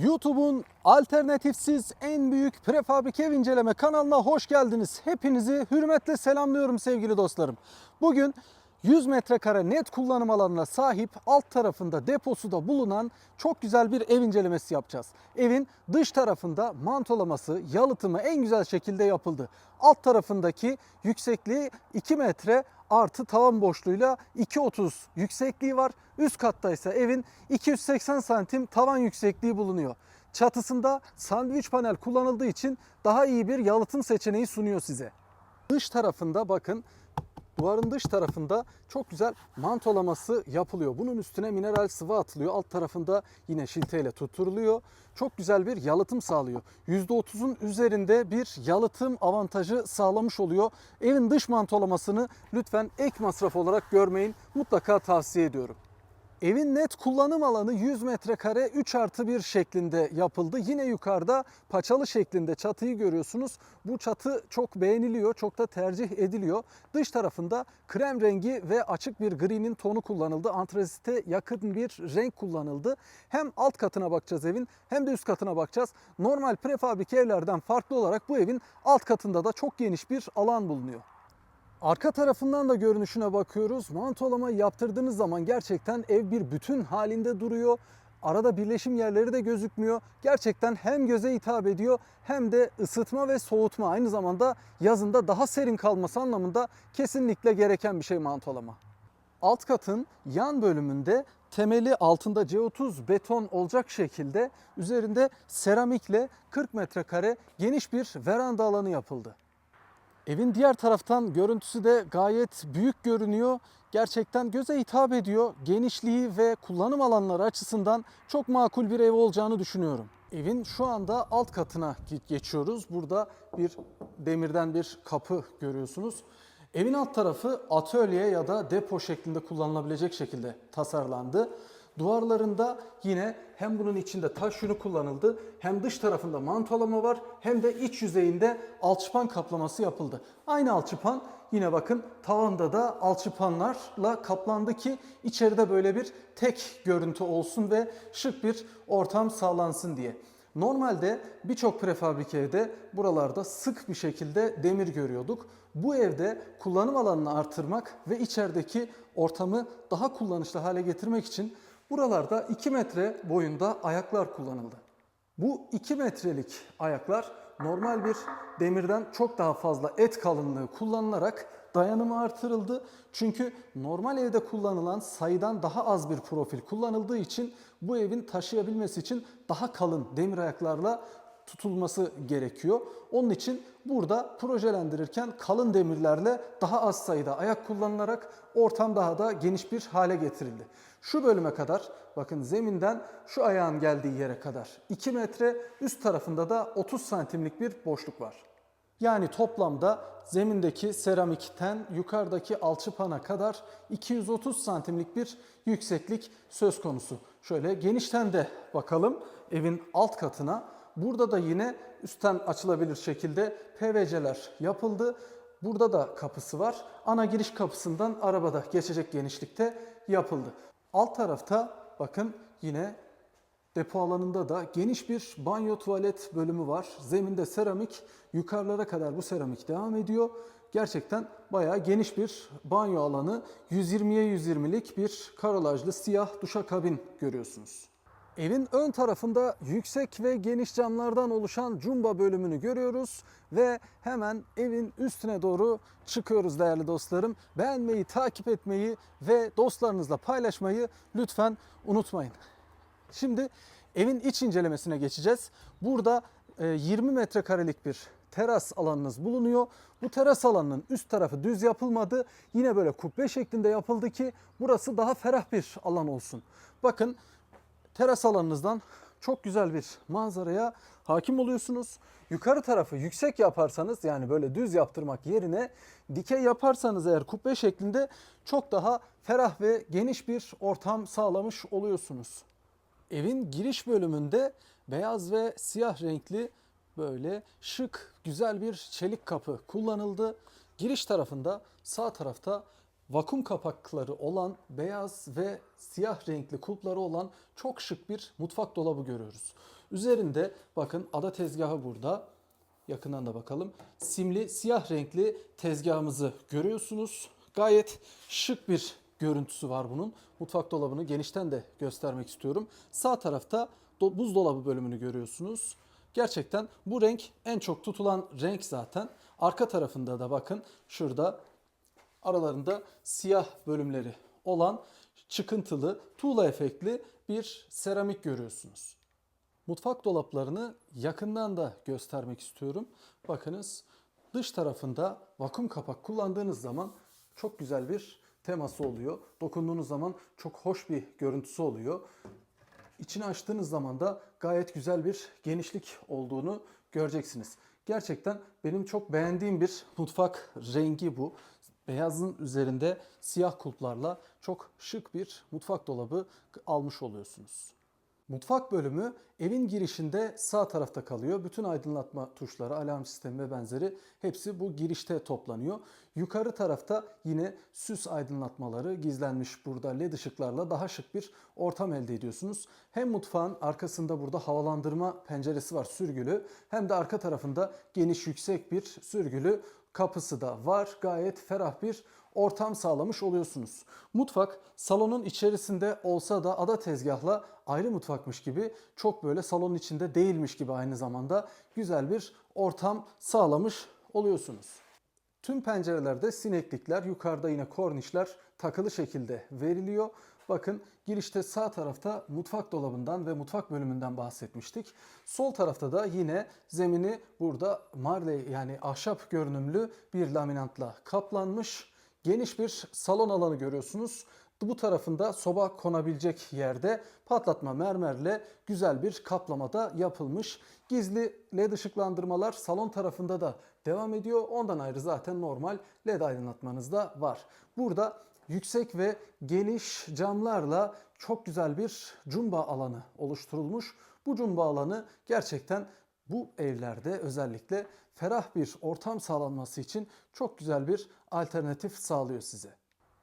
YouTube'un alternatifsiz en büyük prefabrike inceleme kanalına hoş geldiniz. Hepinizi hürmetle selamlıyorum sevgili dostlarım. Bugün 100 metrekare net kullanım alanına sahip alt tarafında deposu da bulunan çok güzel bir ev incelemesi yapacağız. Evin dış tarafında mantolaması, yalıtımı en güzel şekilde yapıldı. Alt tarafındaki yüksekliği 2 metre artı tavan boşluğuyla 2.30 yüksekliği var. Üst katta ise evin 280 santim tavan yüksekliği bulunuyor. Çatısında sandviç panel kullanıldığı için daha iyi bir yalıtım seçeneği sunuyor size. Dış tarafında bakın duvarın dış tarafında çok güzel mantolaması yapılıyor. Bunun üstüne mineral sıvı atılıyor. Alt tarafında yine şilteyle tutturuluyor. Çok güzel bir yalıtım sağlıyor. %30'un üzerinde bir yalıtım avantajı sağlamış oluyor. Evin dış mantolamasını lütfen ek masraf olarak görmeyin. Mutlaka tavsiye ediyorum. Evin net kullanım alanı 100 metrekare 3 artı 1 şeklinde yapıldı. Yine yukarıda paçalı şeklinde çatıyı görüyorsunuz. Bu çatı çok beğeniliyor, çok da tercih ediliyor. Dış tarafında krem rengi ve açık bir grinin tonu kullanıldı. Antrazite yakın bir renk kullanıldı. Hem alt katına bakacağız evin hem de üst katına bakacağız. Normal prefabrik evlerden farklı olarak bu evin alt katında da çok geniş bir alan bulunuyor. Arka tarafından da görünüşüne bakıyoruz. Mantolama yaptırdığınız zaman gerçekten ev bir bütün halinde duruyor. Arada birleşim yerleri de gözükmüyor. Gerçekten hem göze hitap ediyor hem de ısıtma ve soğutma aynı zamanda yazında daha serin kalması anlamında kesinlikle gereken bir şey mantolama. Alt katın yan bölümünde temeli altında C30 beton olacak şekilde üzerinde seramikle 40 metrekare geniş bir veranda alanı yapıldı. Evin diğer taraftan görüntüsü de gayet büyük görünüyor. Gerçekten göze hitap ediyor. Genişliği ve kullanım alanları açısından çok makul bir ev olacağını düşünüyorum. Evin şu anda alt katına geçiyoruz. Burada bir demirden bir kapı görüyorsunuz. Evin alt tarafı atölye ya da depo şeklinde kullanılabilecek şekilde tasarlandı. Duvarlarında yine hem bunun içinde taş yünü kullanıldı hem dış tarafında mantolama var hem de iç yüzeyinde alçıpan kaplaması yapıldı. Aynı alçıpan yine bakın tavanda da alçıpanlarla kaplandı ki içeride böyle bir tek görüntü olsun ve şık bir ortam sağlansın diye. Normalde birçok prefabrik evde buralarda sık bir şekilde demir görüyorduk. Bu evde kullanım alanını artırmak ve içerideki ortamı daha kullanışlı hale getirmek için buralarda 2 metre boyunda ayaklar kullanıldı. Bu 2 metrelik ayaklar normal bir demirden çok daha fazla et kalınlığı kullanılarak dayanımı artırıldı. Çünkü normal evde kullanılan sayıdan daha az bir profil kullanıldığı için bu evin taşıyabilmesi için daha kalın demir ayaklarla tutulması gerekiyor. Onun için burada projelendirirken kalın demirlerle daha az sayıda ayak kullanılarak ortam daha da geniş bir hale getirildi. Şu bölüme kadar bakın zeminden şu ayağın geldiği yere kadar 2 metre üst tarafında da 30 santimlik bir boşluk var. Yani toplamda zemindeki seramikten yukarıdaki alçıpana kadar 230 santimlik bir yükseklik söz konusu. Şöyle genişten de bakalım evin alt katına. Burada da yine üstten açılabilir şekilde PVC'ler yapıldı. Burada da kapısı var. Ana giriş kapısından arabada geçecek genişlikte yapıldı. Alt tarafta bakın yine Depo alanında da geniş bir banyo tuvalet bölümü var. Zeminde seramik, yukarılara kadar bu seramik devam ediyor. Gerçekten bayağı geniş bir banyo alanı. 120'ye 120'lik bir karolajlı siyah duşakabin görüyorsunuz. Evin ön tarafında yüksek ve geniş camlardan oluşan cumba bölümünü görüyoruz ve hemen evin üstüne doğru çıkıyoruz değerli dostlarım. Beğenmeyi, takip etmeyi ve dostlarınızla paylaşmayı lütfen unutmayın. Şimdi evin iç incelemesine geçeceğiz. Burada e, 20 metrekarelik bir teras alanınız bulunuyor. Bu teras alanının üst tarafı düz yapılmadı. Yine böyle kubbe şeklinde yapıldı ki burası daha ferah bir alan olsun. Bakın teras alanınızdan çok güzel bir manzaraya hakim oluyorsunuz. Yukarı tarafı yüksek yaparsanız yani böyle düz yaptırmak yerine dikey yaparsanız eğer kubbe şeklinde çok daha ferah ve geniş bir ortam sağlamış oluyorsunuz. Evin giriş bölümünde beyaz ve siyah renkli böyle şık, güzel bir çelik kapı kullanıldı. Giriş tarafında sağ tarafta vakum kapakları olan beyaz ve siyah renkli kulpları olan çok şık bir mutfak dolabı görüyoruz. Üzerinde bakın ada tezgahı burada. Yakından da bakalım. Simli siyah renkli tezgahımızı görüyorsunuz. Gayet şık bir görüntüsü var bunun. Mutfak dolabını genişten de göstermek istiyorum. Sağ tarafta do- buzdolabı bölümünü görüyorsunuz. Gerçekten bu renk en çok tutulan renk zaten. Arka tarafında da bakın şurada aralarında siyah bölümleri olan çıkıntılı tuğla efektli bir seramik görüyorsunuz. Mutfak dolaplarını yakından da göstermek istiyorum. Bakınız dış tarafında vakum kapak kullandığınız zaman çok güzel bir teması oluyor. Dokunduğunuz zaman çok hoş bir görüntüsü oluyor. İçini açtığınız zaman da gayet güzel bir genişlik olduğunu göreceksiniz. Gerçekten benim çok beğendiğim bir mutfak rengi bu. Beyazın üzerinde siyah kulplarla çok şık bir mutfak dolabı almış oluyorsunuz. Mutfak bölümü evin girişinde sağ tarafta kalıyor. Bütün aydınlatma tuşları, alarm sistemi ve benzeri hepsi bu girişte toplanıyor. Yukarı tarafta yine süs aydınlatmaları gizlenmiş burada led ışıklarla daha şık bir ortam elde ediyorsunuz. Hem mutfağın arkasında burada havalandırma penceresi var sürgülü hem de arka tarafında geniş yüksek bir sürgülü kapısı da var. Gayet ferah bir ortam sağlamış oluyorsunuz. Mutfak salonun içerisinde olsa da ada tezgahla ayrı mutfakmış gibi çok böyle salonun içinde değilmiş gibi aynı zamanda güzel bir ortam sağlamış oluyorsunuz. Tüm pencerelerde sineklikler, yukarıda yine kornişler takılı şekilde veriliyor. Bakın girişte sağ tarafta mutfak dolabından ve mutfak bölümünden bahsetmiştik. Sol tarafta da yine zemini burada marley yani ahşap görünümlü bir laminatla kaplanmış. Geniş bir salon alanı görüyorsunuz. Bu tarafında soba konabilecek yerde patlatma mermerle güzel bir kaplamada yapılmış. Gizli led ışıklandırmalar salon tarafında da devam ediyor. Ondan ayrı zaten normal led aydınlatmanız da var. Burada yüksek ve geniş camlarla çok güzel bir cumba alanı oluşturulmuş. Bu cumba alanı gerçekten bu evlerde özellikle ferah bir ortam sağlanması için çok güzel bir alternatif sağlıyor size.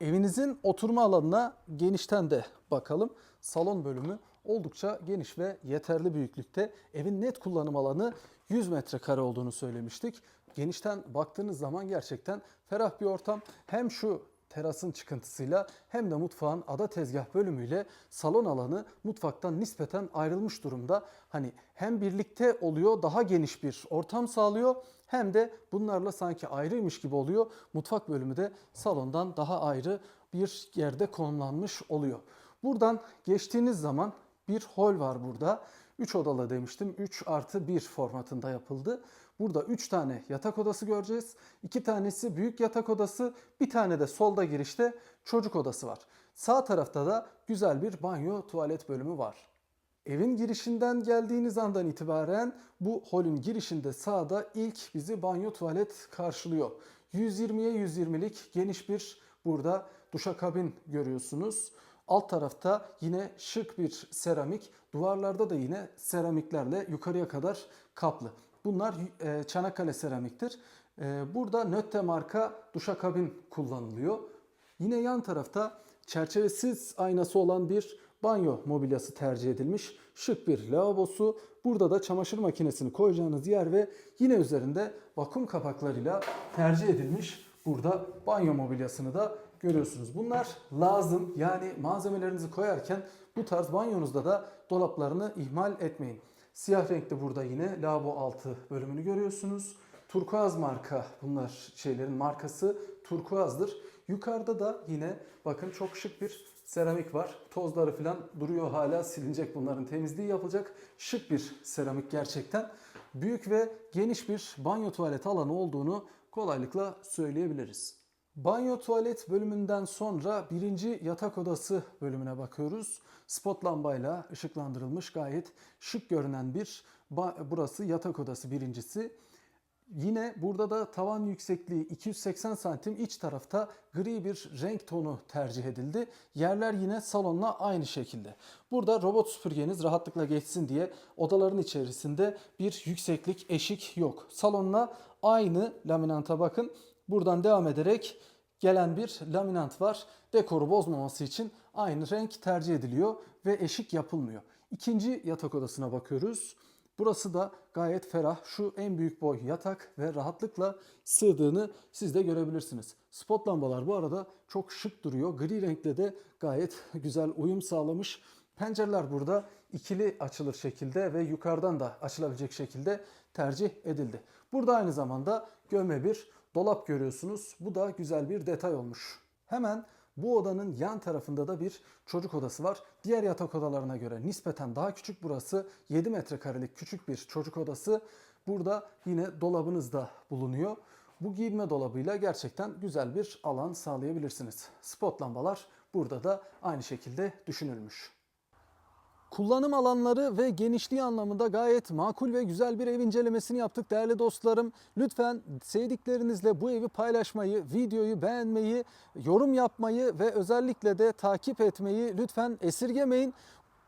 Evinizin oturma alanına genişten de bakalım. Salon bölümü oldukça geniş ve yeterli büyüklükte. Evin net kullanım alanı 100 metrekare olduğunu söylemiştik. Genişten baktığınız zaman gerçekten ferah bir ortam. Hem şu terasın çıkıntısıyla hem de mutfağın ada tezgah bölümüyle salon alanı mutfaktan nispeten ayrılmış durumda. Hani hem birlikte oluyor daha geniş bir ortam sağlıyor hem de bunlarla sanki ayrıymış gibi oluyor. Mutfak bölümü de salondan daha ayrı bir yerde konumlanmış oluyor. Buradan geçtiğiniz zaman bir hol var burada. 3 odalı demiştim. 3 artı 1 formatında yapıldı. Burada 3 tane yatak odası göreceğiz. 2 tanesi büyük yatak odası, bir tane de solda girişte çocuk odası var. Sağ tarafta da güzel bir banyo tuvalet bölümü var. Evin girişinden geldiğiniz andan itibaren bu holün girişinde sağda ilk bizi banyo tuvalet karşılıyor. 120'ye 120'lik geniş bir burada duşakabin görüyorsunuz. Alt tarafta yine şık bir seramik. Duvarlarda da yine seramiklerle yukarıya kadar kaplı. Bunlar e, Çanakkale seramiktir. E, burada Nötte marka duşakabin kullanılıyor. Yine yan tarafta çerçevesiz aynası olan bir banyo mobilyası tercih edilmiş. Şık bir lavabosu. Burada da çamaşır makinesini koyacağınız yer ve yine üzerinde vakum kapaklarıyla tercih edilmiş burada banyo mobilyasını da görüyorsunuz. Bunlar lazım. Yani malzemelerinizi koyarken bu tarz banyonuzda da dolaplarını ihmal etmeyin. Siyah renkte burada yine lavabo altı bölümünü görüyorsunuz. Turkuaz marka bunlar şeylerin markası turkuazdır. Yukarıda da yine bakın çok şık bir seramik var. Tozları falan duruyor hala silinecek bunların temizliği yapılacak. Şık bir seramik gerçekten. Büyük ve geniş bir banyo tuvalet alanı olduğunu kolaylıkla söyleyebiliriz. Banyo tuvalet bölümünden sonra birinci yatak odası bölümüne bakıyoruz. Spot lambayla ışıklandırılmış gayet şık görünen bir burası yatak odası birincisi. Yine burada da tavan yüksekliği 280 santim iç tarafta gri bir renk tonu tercih edildi. Yerler yine salonla aynı şekilde. Burada robot süpürgeniz rahatlıkla geçsin diye odaların içerisinde bir yükseklik eşik yok. Salonla aynı laminanta bakın. Buradan devam ederek gelen bir laminant var. Dekoru bozmaması için aynı renk tercih ediliyor ve eşik yapılmıyor. İkinci yatak odasına bakıyoruz. Burası da gayet ferah. Şu en büyük boy yatak ve rahatlıkla sığdığını siz de görebilirsiniz. Spot lambalar bu arada çok şık duruyor. Gri renkle de gayet güzel uyum sağlamış. Pencereler burada ikili açılır şekilde ve yukarıdan da açılabilecek şekilde tercih edildi. Burada aynı zamanda gömme bir dolap görüyorsunuz. Bu da güzel bir detay olmuş. Hemen bu odanın yan tarafında da bir çocuk odası var. Diğer yatak odalarına göre nispeten daha küçük burası. 7 metrekarelik küçük bir çocuk odası. Burada yine dolabınız da bulunuyor. Bu giyinme dolabıyla gerçekten güzel bir alan sağlayabilirsiniz. Spot lambalar burada da aynı şekilde düşünülmüş. Kullanım alanları ve genişliği anlamında gayet makul ve güzel bir ev incelemesini yaptık değerli dostlarım. Lütfen sevdiklerinizle bu evi paylaşmayı, videoyu beğenmeyi, yorum yapmayı ve özellikle de takip etmeyi lütfen esirgemeyin.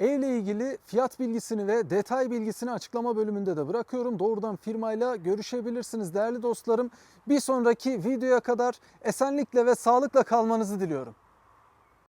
Evle ilgili fiyat bilgisini ve detay bilgisini açıklama bölümünde de bırakıyorum. Doğrudan firmayla görüşebilirsiniz değerli dostlarım. Bir sonraki videoya kadar esenlikle ve sağlıkla kalmanızı diliyorum.